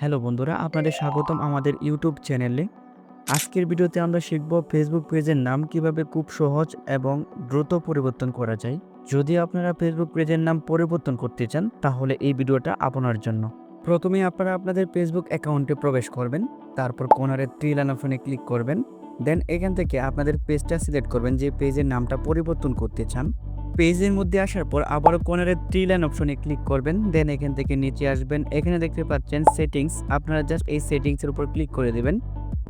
Hello বন্ধুরা, আপনাদের স্বাগতম আমাদের ইউটিউব চ্যানেলে। আজকের ভিডিওতে আমরা শিখব ফেসবুক পেজের নাম কীভাবে খুব সহজ এবং দ্রুত পরিবর্তন করা যায়। যদি আপনারা ফেসবুক পেজের নাম পরিবর্তন করতে চান, তাহলে এই ভিডিওটা আপনার জন্য। প্রথমে আপনারা আপনাদের ফেসবুক অ্যাকাউন্টে প্রবেশ করবেন, তারপর কোনারে থ্রি লাইন অপশনে ক্লিক করবেন দেন এখান থেকে আপনাদের পেজটা সিলেক্ট করবেন যে পেজের নামটা পরিবর্তন করতে চান। পেজের মধ্যে আসার পর আবারও কোনারে থ্রি লাইন অপশনে ক্লিক করবেন দেন এখান থেকে নিচে আসবেন। এখানে দেখতে পাচ্ছেন সেটিংস আপনারা জাস্ট এই সেটিংসের উপর ক্লিক করে দেবেন।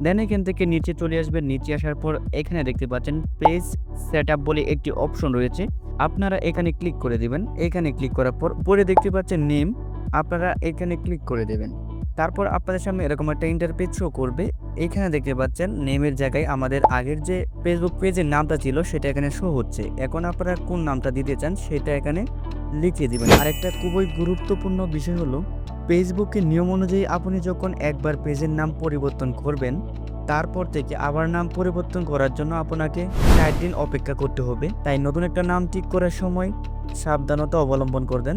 দেন এখান থেকে নিচে চলে আসবেন, নিচে আসার পর এখানে দেখতে পাচ্ছেন পেজ সেট আপ বলে একটি অপশন রয়েছে। আপনারা এখানে ক্লিক করে দিবেন। এখানে ক্লিক করার পর, পরে দেখতে পাচ্ছেন নেম আপনারা এখানে ক্লিক করে দেবেন। তারপর আপনাদের সামনে এরকম একটা ইন্টারপেজ শো করবে। এখানে দেখতে পাচ্ছেন নেমের জায়গায় আমাদের আগের যে ফেসবুক পেজের নামটা ছিল, সেটা এখানে শো হচ্ছে। এখন আপনারা কোন নামটা দিতে চান, সেটা এখানে লিখে দিবেন। আর একটা খুবই গুরুত্বপূর্ণ বিষয় হলো ফেসবুকের নিয়ম অনুযায়ী আপনি যখন একবার পেজের নাম পরিবর্তন করবেন, তারপর থেকে আবার নাম পরিবর্তন করার জন্য আপনাকে চার দিন অপেক্ষা করতে হবে। তাই নতুন একটা নাম ঠিক করার সময় সাবধানতা অবলম্বন করবেন।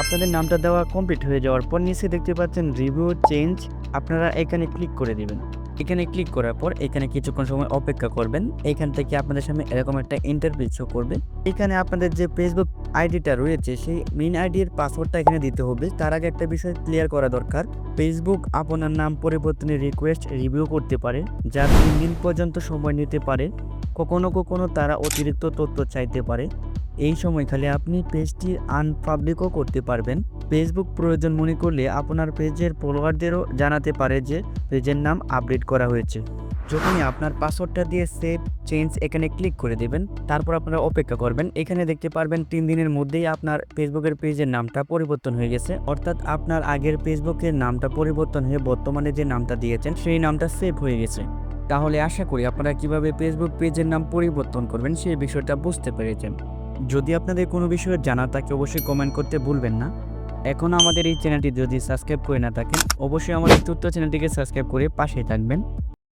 আপনাদের নামটা দেওয়া কমপ্লিট হয়ে যাওয়ার পর নিচে দেখতে পাচ্ছেন রিভিউ চেঞ্জ আপনারা এখানে ক্লিক করে দিবেন। এখানে ক্লিক করার পর এখানে কিছুক্ষণ সময় অপেক্ষা করবেন। এখান থেকে আপনাদের সামনে এরকম একটা ইন্টারভিউ শো করবে। এখানে আপনাদের যে ফেসবুক আইডিটা রয়েছে, সেই মেন আইডির পাসওয়ার্ডটা এখানে দিতে হবে। তার আগে একটা বিষয় ক্লিয়ার করা দরকার। ফেসবুক আপনার নাম পরিবর্তনের রিকোয়েস্ট রিভিউ করতে পারে। যা তিন দিন পর্যন্ত সময় নিতে পারে। কখনো কখনো তারা অতিরিক্ত তথ্য চাইতে পারে। এই সময়কালে আপনি পেজটি আনপাবলিকও করতে পারবেন। ফেসবুক প্রয়োজন মনে করলে আপনার পেজের ফলোয়ারদেরও জানাতে পারে যে পেজের নাম আপডেট করা হয়েছে। যখনই আপনার পাসওয়ার্ডটা দিয়ে সেভ চেঞ্জ এখানে ক্লিক করে দেবেন, তারপর আপনারা অপেক্ষা করবেন। এখানে দেখতে পারবেন তিন দিনের মধ্যেই আপনার ফেসবুকের পেজের নামটা পরিবর্তন হয়ে গেছে। অর্থাৎ আপনার আগের ফেসবুকের নামটা পরিবর্তন হয়ে বর্তমানে যে নামটা দিয়েছেন, সেই নামটা সেভ হয়ে গেছে। তাহলে আশা করি আপনারা কীভাবে ফেসবুক পেজের নাম পরিবর্তন করবেন, সেই বিষয়টা বুঝতে পেরেছেন। যদি আপনাদের কোনো বিষয়ে জানার থাকে, অবশ্যই কমেন্ট করতে ভুলবেন না। এখন আমাদের এই চ্যানেলটি যদি সাবস্ক্রাইব করে না থাকেন, অবশ্যই আমাদের তথ্য চ্যানেলটিকে সাবস্ক্রাইব করে পাশেই থাকবেন।